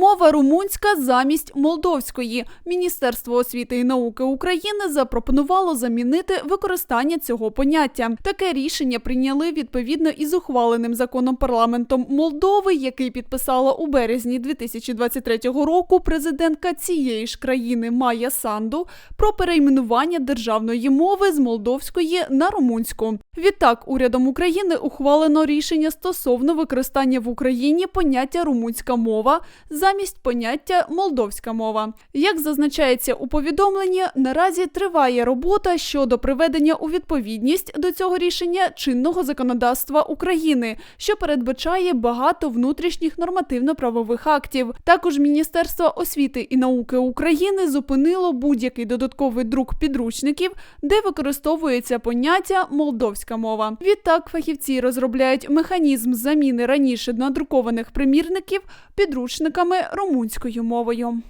Мова румунська замість молдовської. Міністерство освіти і науки України запропонувало замінити використання цього поняття. Таке рішення прийняли відповідно із ухваленим законом парламентом Молдови, який підписала у березні 2023 року президентка цієї ж країни Майя Санду про перейменування державної мови з молдовської на румунську. Відтак, урядом України ухвалено рішення стосовно використання в Україні поняття румунська мова замість поняття молдовська мова. Як зазначається у повідомленні, наразі триває робота щодо приведення у відповідність до цього рішення чинного законодавства України, що передбачає багато внутрішніх нормативно-правових актів. Також Міністерство освіти і науки України зупинило будь-який додатковий друк підручників, де використовується поняття молдовська мова. Відтак фахівці розробляють механізм заміни раніше надрукованих примірників підручниками румунською мовою.